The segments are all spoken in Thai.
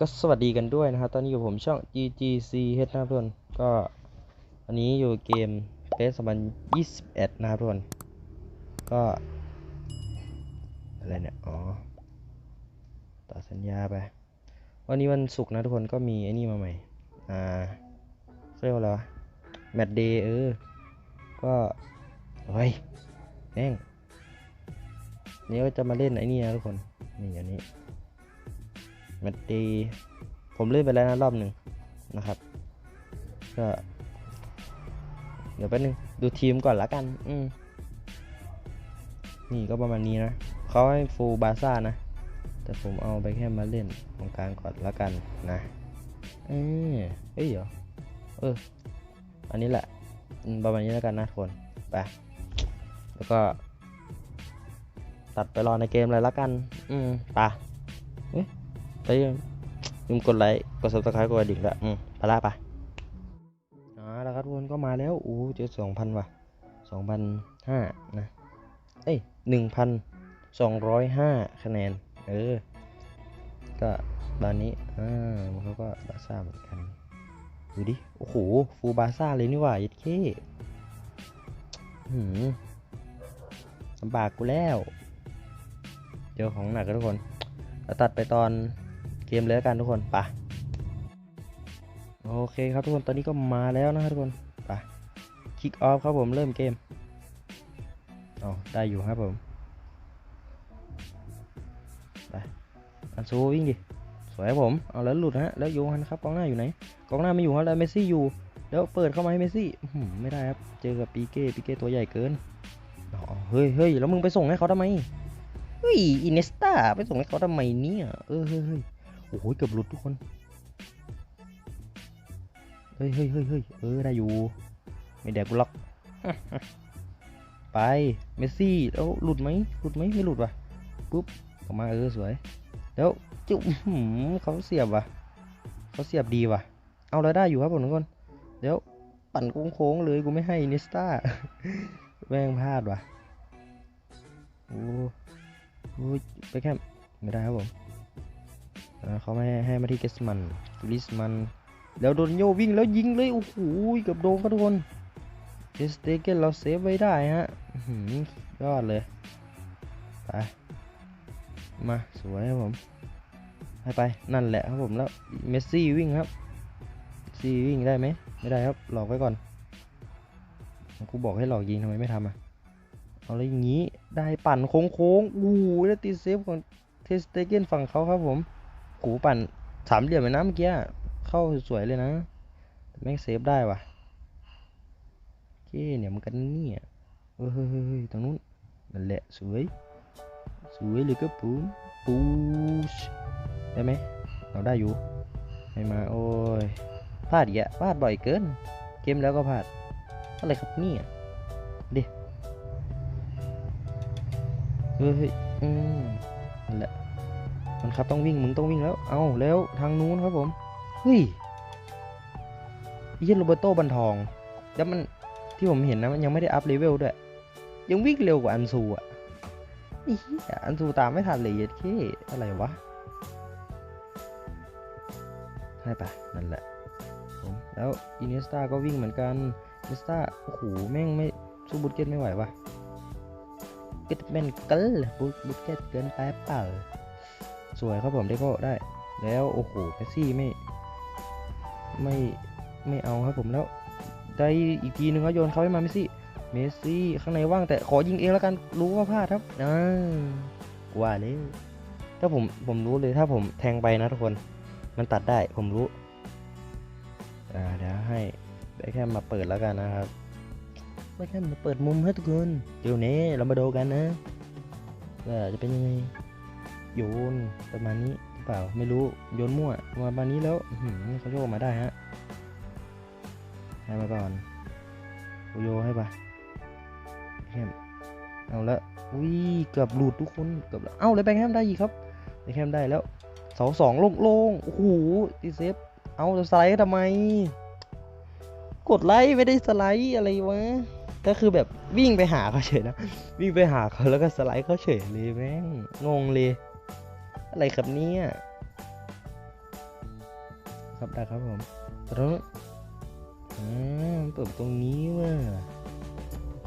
ก็สวัสดีกันด้วยนะครับ ตอนนี้อยู่ผมช่อง GGC H นะครับทุกคนก็วันนี้อยู่เกม PES 2021นะครับทุกคนก็อะไรเนี่ย อ๋อต่อสัญญาไป วันนี้วันศุกร์นะทุกคนก็มีไอ้นี่มาใหม่ อ่าเรียกว่าอะไรวะแมตเดย์เออ ก็เฮ้ยแม่งนี่ก็จะมาเล่นไอ้นี่นะทุกคน นี่อันนี้ แมตตีผมเล่นไปแล้วนะรอบหนึ่งนะครับ ก็ เดี๋ยวแป๊บนึง ดูทีมก่อนละกัน อืมนี่ก็ประมาณนี้นะเขาให้ฟูบาซ่านะ แต่ผมเอาไปแค่มาเล่นตรงกลางก่อนละกันนะ เออเอ้ยเหรอ เออ อันนี้แหละ ประมาณนี้แล้วกันนะทุกคน ไป แล้วก็ ตัดไปรอในเกมเลยละกัน อืมไป ไปลืมกดไลค์กด subscribe กดกระดิ่งละอืมไปละไปอ๋อแล้วครับทุกคนก็มาแล้วอู้เจอสองพันว่ะสองพันห้านะเอ้ยหนึ่งพันสองร้อยห้าคะแนน เออ ก็ตอนนี้อ่ามันเขาก็บาซ่าเหมือนกันดูดิ โอ้โห ฟูลบาซ่าเลยนี่ว่ายัดเค้หืมลำบากกูแล้ว เจอของหนักกันทุกคนแล้วตัดไปตอน เกมเลยล้วกันทุกคนไปะโอเคครับทุกคนตอนนี้ก็มาแล้วนะครับทุกคนไปคิกออฟครับผมเริ่มเกมอ๋อได้อยู่ครับผมไปอันซูวิ่งดิสวยครับผมเอาแล้วหลุดฮะแล้วโยฮันครับกองหน้าอยู่ไหนกองหน้าไม่อยู่ครับแล้วเมสซี่อยู่แล้วเปิดเข้ามาให้เมสซี่ไม่ได้ครับเจอกับปีเก้ปีเก้ตัวใหญ่เกินอ๋อเฮ้ยเฮ้ยแล้วมึงไปส่งให้เขาทำไมเฮ้ยอินเนสตาไปส่งให้เขาทำไมเนี่ยเออเฮ้ยเฮ้ย อ้โหเกือบหลุดทุกคน เฮ้ยเฮ้ยเฮ้ยเฮ้ยเออได้อยู่ ไม่แดกกูล็อก ไป เมสซี่ แล้วหลุดไหมหลุดไหมไม่หลุดว่ะ ปุ๊บ ออกมาเออสวย แล้วจุ๊บเขาเสียบว่ะ เขาเสียบดีว่ะ เอาแล้วได้อยู่ครับผมทุกคน เดี๋ยวปั่นโค้งๆเลยกูไม่ให้อินเนสตาแม่งพลาดว่ะ โอ้โอ้ยไปแค่ไม่ได้ครับผม เขาไม่ให้มาที่เกสมันกริสมัน แล้วโดนโยวิ่งแล้วยิงเลย โอ้โหกือบโดนครับทุกคนเอสเตเกนเราเซฟไว้ได้ฮะยอดเลย ไป มา สวยครับผมให้ไป นั่นแหละครับผมแล้ว เมสซี่วิ่งครับเมสซี่วิ่งได้ไหม ไม่ได้ครับ หลอกไว้ก่อนกูบอกให้หลอกยิงทำไมไม่ทำอะ เอาอะไรอย่างนี้ ได้ปั่นโค้งๆอู้แล้วตีเซฟของเทสเตเกนฝั่งเขาครับผม กูปั่นสามเหลี่ยมเลยนะเมื่อกี้เข้าสวยเลยนะแต่แม่งเซฟได้ว่ะโอเคเนี่ยมันกันนี่เออเฮ้ยเฮ้ยตรงนู้นนั่นแหละสวยสวยเลยก็ปูมปูชได้ไหมเราได้อยู่ไม่มาโอ้ยพลาดอีกอะพลาดบ่อยเกิน เกมแล้วก็พลาดอะไรครับนี่ดิเฮ้ยเฮ้ยอืมนั่นแหละ มันครับต้องวิ่งมึงต้องวิ่งแล้ว เอาแล้วทางนู้นครับผมเฮ้ยยี่โรเบร์โตบันทองแล้วมันที่ผมเห็นนะมันยังไม่ได้อัพเลเวลด้วย ยังวิ่งเร็วกว่าอันซูอะอีอันซูตามไม่ทันเลยเย็ดเคอะไรวะให้ปะนั่นแหละผมแล้วอินเนสตาก็วิ่งเหมือนกันอินเนสตาโอ้โหแม่งไม่สู้บุตเกตไม่ไหววะเก็ตแมนเกิลบุบุเกตเกินไปเปล่า สวยครับผมได้ก็ได้ แล้วโอ้โหเมสซี่ไม่ไม่ไม่เอาครับผมแล้ว ได้อีกทีนึงเขาโยนเขาให้มาเมสซี่เมสซี่ข้างในว่างแต่ขอยิงเองแล้วกันรู้ว่าพลาดครับอ่ากว่าเลยถ้าผมผมรู้เลยถ้าผมแทงไปนะทุกคนมันตัดได้ผมรู้อ่าเดี๋ยวให้ได้แค่มาเปิดแล้วกันนะครับไม่แค่มาเปิดมุมให้ทุกคนเดี๋ยวนี้เรามาดูกันนะว่าจะเป็นยังไง โยนประมาณนี้หรือเปล่าไม่รู้โยนมั่วประมาณนี้แล้วหือเขาโยกมาได้ฮะให้มาก่อนกูโยให้ปะแคมเอาละอุ้ยเกือบหลุดทุกคนเกือบเอ้าเลยแบงแฮมได้อีกครับแบงแฮมได้แล้วเสาสองโล่งๆโอ้โหตีเซฟเอาจะสไลด์ทำไม กดไลค์ไม่ได้สไลด์อะไรวะก็คือแบบวิ่งไปหาเขาเฉยนะ วิ่งไปหาเขาแล้วก็สไลด์เขาเฉยเลยแม่งงงเลย อะไรครับเนี่ยครับไดักครับผมตรงอ่าเปิดตรงนี้ว่ะ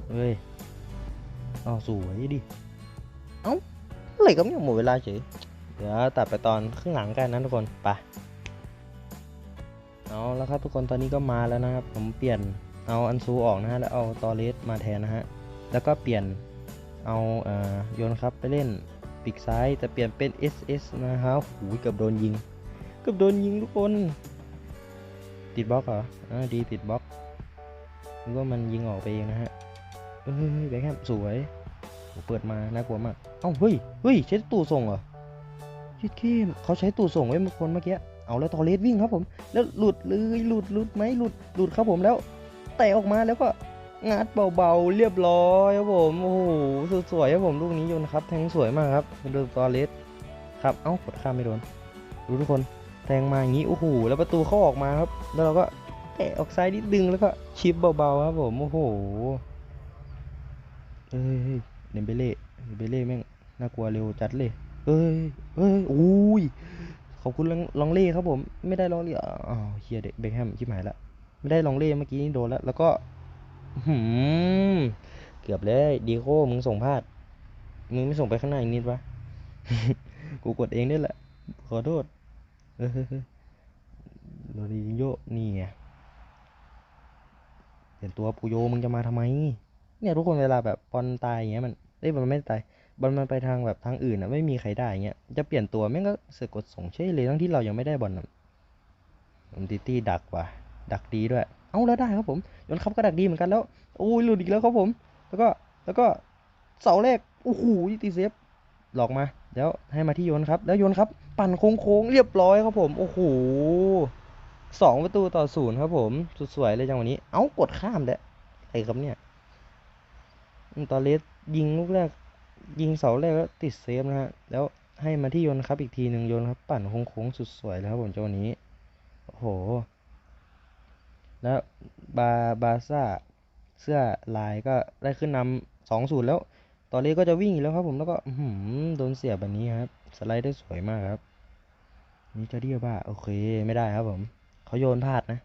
เฮ้ยเอาสวยดิ เอ้าอะไรก็ไม่หมดเวลาเฉย เดี๋ยวตัดไปตอนข้างหลังกันนะทุกคน ไป เอาแล้วครับทุกคนตอนนี้ก็มาแล้วนะครับ ผมเปลี่ยนเอาอันซูออกนะฮะ แล้วเอาตอเลสมาแทนนะฮะ แล้วก็เปลี่ยนเอาเอ่อโยนครับไปเล่น ปีกซ้ายแต่เปลี่ยนเป็น SS นะครับหูยเกือบโดนยิงเกือบโดนยิงทุกคน ติดบล็อกเหรออ่าดีติดบล็อกนึกว่ามันยิงออกไปเองนะฮะเฮ้ยแบงค์แฮมสวยเปิดมาน่ากลัวมากเอ้าเฮ้ยเฮ้ยใช้ตู้ส่งเหรอชิดเข้มเขาใช้ตู้ส่งไว้เมื่อคนเมื่อกี้เอาแล้วตอเลสวิ่งครับผม แล้วหลุดเลยหลุดหลุดไหมหลุดหลุดครับผมแล้วเตะออกมาแล้วก็ งัดเบาๆเรียบร้อยครับผมโอ้โหสวยๆครับผมลูกนี้โยนครับ แทงสวยมากครับดูตอเลสครับเอ้ากดข้ามไม่โดนดูทุกคนแทงมาอย่างนี้โอ้โหแล้วประตูเข้าออกมาครับ แล้วเราก็เตะออกซ้ายนิดนึงแล้วก็ชิปเบาๆครับผมโอ้โหเอ้ยเดมเบเล่เดมเบเล่แม่งน่ากลัวเร็วจัดเลยเอ้ยเอ้ยโอ้ยขอบคุณลองลองเล่ครับผม ไม่ได้ลองเล่อ้าวเฮียเด็กเบคแฮมชิบหายละไม่ได้ลองเล่เมื่อกี้นี่โดนแล้วแล้วก็ เกือบเลย ดีโคมึงส่งพลาด มึงไม่ส่งไปข้างหน้าอีกนิดวะ กูกดเองนี่แหละ ขอโทษเออโรดิโยนี่ไงเปลี่ยนตัวปูโยมึงจะมาทำไม เนี่ยทุกคนเวลาแบบบอลตายอย่างเงี้ยมันเอ้ยมันไม่ตายบอลมันไปทางแบบทางอื่นอะไม่มีใครได้อย่างเงี้ยจะเปลี่ยนตัวแม่งก็เสือกกดส่งเฉยเลยทั้งที่เรายังไม่ได้บอลน่ะผมตีตี้ดักว่ะดักดีด้วย เอาแล้วได้ครับผมยนต์คับก็ดักดีเหมือนกันแล้วโอ้ยหลุดอีกแล้วครับผม แล้วก็แล้วก็เสาแรกโอ้โหตีเซฟหลอกมาเดี๋ยวให้มาที่โยนครับ แล้วโยนครับ ปั่นโค้งๆเรียบร้อยครับผมโอ้โหสองประตูต่อศูนย์ครับผมสุดสวยเลยจังหวะนี้ เอ้ากดข้ามแล้วอะไรครับเนี่ยตอนเลสยิงลูกแรก ยิงเสาแรกแล้วติดเซฟนะฮะแล้วให้มาที่โยนครับอีกทีหนึ่งโยนครับ ปั่นโค้งๆสุดสวยเลยครับผมจังหวะนี้โอ้โห แล้วบาบาซ่าเสื้อลายก็ได้ขึ้นนำสองศูนย์แล้วตอนนี้ก็จะวิ่งอีกแล้วครับผมแล้วก็หือโดนเสียบแบบนี้ครับสไลด์ได้สวยมากครับนี่จะเดียบ้าโอเคไม่ได้ครับผมเขาโยนพลาดนะ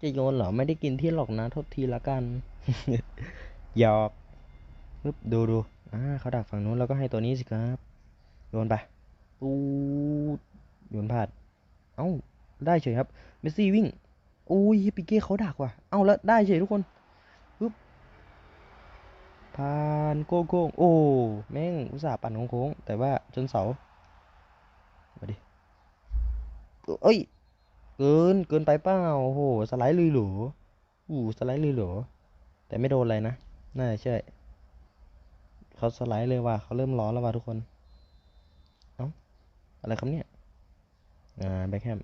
จะโยนเหรอไม่ได้กินที่หรอกนะทษทีละกันหยอกปึ๊บดูดูอ่าเขาดักฝั่งนู้นแล้วก็ให้ตัวนี้สิครับโยนไปตูโยนพลาดเอ้าได้เฉยครับเมสซี่วิ่ง อุ้ยปิเก้เขาดักว่ะ เอาแล้วได้เฉยทุกคนปึ๊บผ่านโก้โก้งโอ้แม่งอุตส่าห์ปั่นโค้งแต่ว่าจนเสามาดิเอ้ย เกินเกินไปเปล่าโอ้โหสไลด์เลยเหรออู้สไลด์เลยเหรอแต่ไม่โดนอะไรนะน่าจะใช่เขาสไลด์เลยว่ะเขาเริ่มร้อนแล้วว่ะทุกคนเอ้าอะไรครับเนี่ยอ่าแบ็คแฮม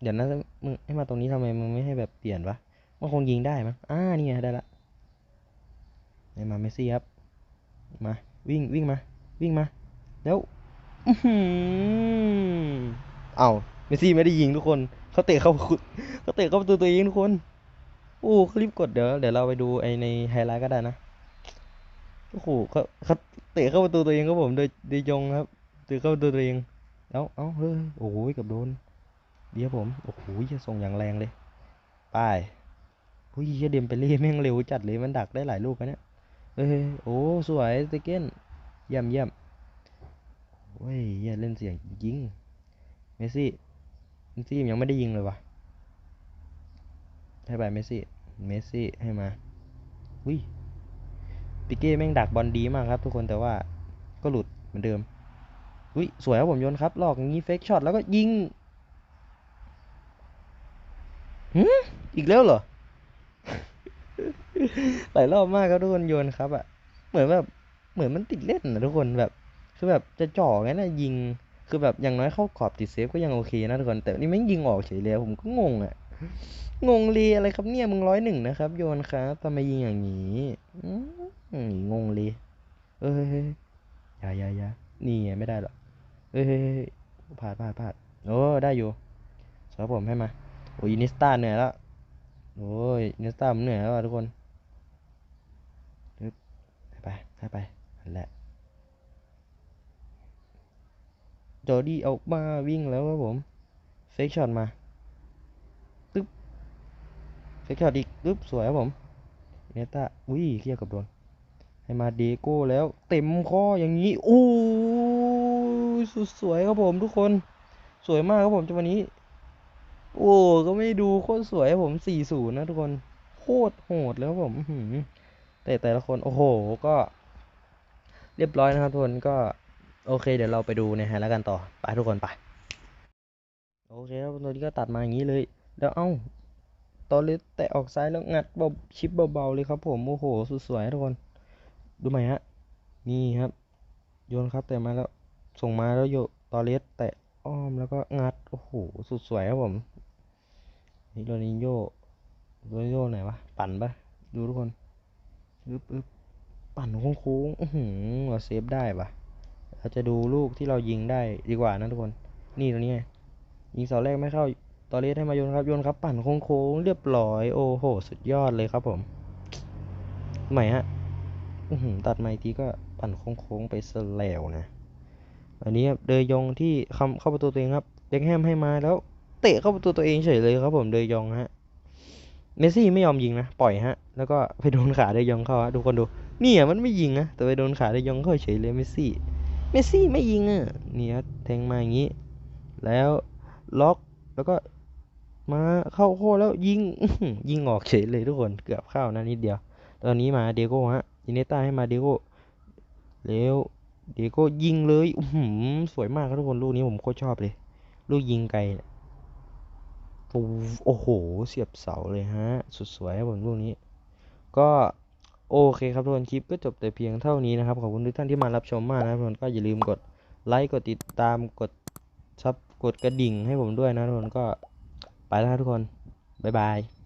เดี๋ยวนะมึงให้มาตรงนี้ทำไมมึงไม่ให้แบบเปลี่ยนวะมันคงยิงได้มั้งอ่านี่ไงได้ละให้มาเมสซี่ครับ มาวิ่งวิ่งมา วิ่งมาแล้วอื้อหือเอ้าเมสซี่ไม่ได้ยิงทุกคนเขาเตะเข้าขุดเขาเตะเข้าประตูตัวเองทุกคนโอ้เขารีบกดเดี๋ยวเดี๋ยวเราไปดูไอในไฮไลท์ก็ได้นะโอ้โหเขาเขาเตะเข้าประตูตัวเองครับผมโดยโดยยงครับเตะเข้าประตูตัวเองแล้วเอ้าเฮ้ยโอ้โหเกับโดน เดี๋ยวผม โอ้โหจะส่งอย่างแรงเลยไป้ายโอ้ยเหี้ยเดมไปเล่แม่งเร็วจัดเลยมันดักได้หลายลูกนะเนี่ยเฮ้ยโอ้สวยสเกนเยี่ยมเยี่ยมโอ้ยเหี้ยเล่นเสียงยิงเมสซี่เมสซี่ยังไม่ได้ยิงเลยวะให้ไปเมสซี่เมสซี่ให้มาอุ้ยปิเก้แม่งดักบอลดีมากครับทุกคนแต่ว่าก็หลุดเหมือนเดิมอุ้ยสวยครับผมโยนครับหลอกอย่างนี้เฟกช็อตแล้วก็ยิง หืมอีกแล้วเหรอ หลายรอบมากครับทุกคนโยนครับอะเหมือนแบบเหมือนมันติดเล่นนะทุกคนแบบ คือแบบจะจ่องั้นนะยิง คือแบบอย่างน้อยเข้าขอบติดเซฟก็ยังโอเคนะทุกคน แต่นี่แม่ยิงออกเฉยเลยผมก็งงอะงงเลยอะไรครับเนี่ยมึงร้อยหนึ่งนะครับ โยนครับทำไมยิงอย่างนี้อืมงงเลยเอ้ยย่ายายานี่ไงไม่ได้หรอกเอ้ยพลาดพลาดพลาดโอ้ได้อยู่สำหรับผมให้มา โอ้ยนิสตาเหนื่อยแล้วโอ้ยนิสตาผมเหนื่อยแล้วทุกคนปึ๊บให้ไปให้ไปนั่นแหละจอร์ดี้ออกมาวิ่งแล้วครับผมเฟกช็อตมาทึบเฟกช็อตอีกปึ๊บสวยครับผมเนต้าอุ้ยเคลียร์กับโดนให้มาเดโก้แล้วเต็มข้ออย่างนี้โอ้ยสุดสวยครับผมทุกคน สวยมากครับผมจังหวะนี้ โอ้ก็ไม่ดูโคตรสวยผมสี่ศูนย์นะทุกคนโคตรโหดแล้วครับผมหือแต่แต่ละคนโอ้โหก็ เรียบร้อยนะครับทุกคนก็โอเค เดี๋ยวเราไปดูในไฮไลท์กันต่อไปทุกคนไปโอเคครับตอนนี้ก็ตัดมาอย่างนี้เลยแล้วเอ้าตอนเล็แตะออกซ้ายแล้วงัดเบาชิปเบาๆเลยครับผมโอ้โหสุดสวยนะทุกคน ดูใหม่ฮะนี่ครับ โยนครับแต่มาแล้วส่งมาแล้วโยตอเลสแตะอ้อมแล้วก็งัดโอ้โหสุดสวยครับผม นี่โรนิโยโรนิโยไหนวะ ปั่นปะดูทุกคนอึ๊บอึ๊บปั่นโค้งๆอื้อหือเราเซฟได้ปะเราจะดูลูกที่เรายิงได้ดีกว่านะทุกคน นี่ตรงนี้ไง ยิงเสาแรกไม่เข้าตอเลสให้มาโยนครับโยนครับ ปั่นโค้งๆเรียบร้อย โอ้โห สุดยอดเลยครับผมใหม่ฮะตัดไมาอีกทีก็ปั่นโค้งๆไปซะแล้วนะ อันนี้ครับเดยองที่คำเข้าประตูตัวเองครับเบ็คแฮมให้มาแล้ว เตะเข้าประตูตัวเองเฉยเลยครับผมเดยองฮะ เมสซี่ไม่ยอมยิงนะ ปล่อยฮะ แล้วก็ไปโดนขาเดยองเข้าฮะทุกคนดูเนี่ยมันไม่ยิงนะ แต่ไปโดนขาเดยองเข้าเฉยเลยเมสซี่ เมสซี่ไม่ยิงอะเนี่ยแทงมาอย่างนี้ แล้วล็อกแล้วก็มาเข้าโค้แล้วยิงยิงออกเฉยเลยทุกคนเกือบเข้านะนิดเดียว ตอนนี้มาเดโก้ฮะอินเนต้าให้มาเดโก้แล้วเดโก้ยิงเลยอื้อหือสวยมากครับทุกคนลูกนี้ผมโคตรชอบเลย ลูกยิงไกล ปูโอ้โห เสียบเสาเลยฮะ สุดสวยครับผมลูกนี้ ก็โอเคครับทุกคนคลิปก็จบแต่เพียงเท่านี้นะครับ ขอบคุณทุกท่านที่มารับชมมากนะทุกคนก็อย่าลืมกดไลค์กดติดตามกดซับกดกระดิ่งให้ผมด้วยนะทุกคนก็ไปแล้วทุกคน บ๊ายบาย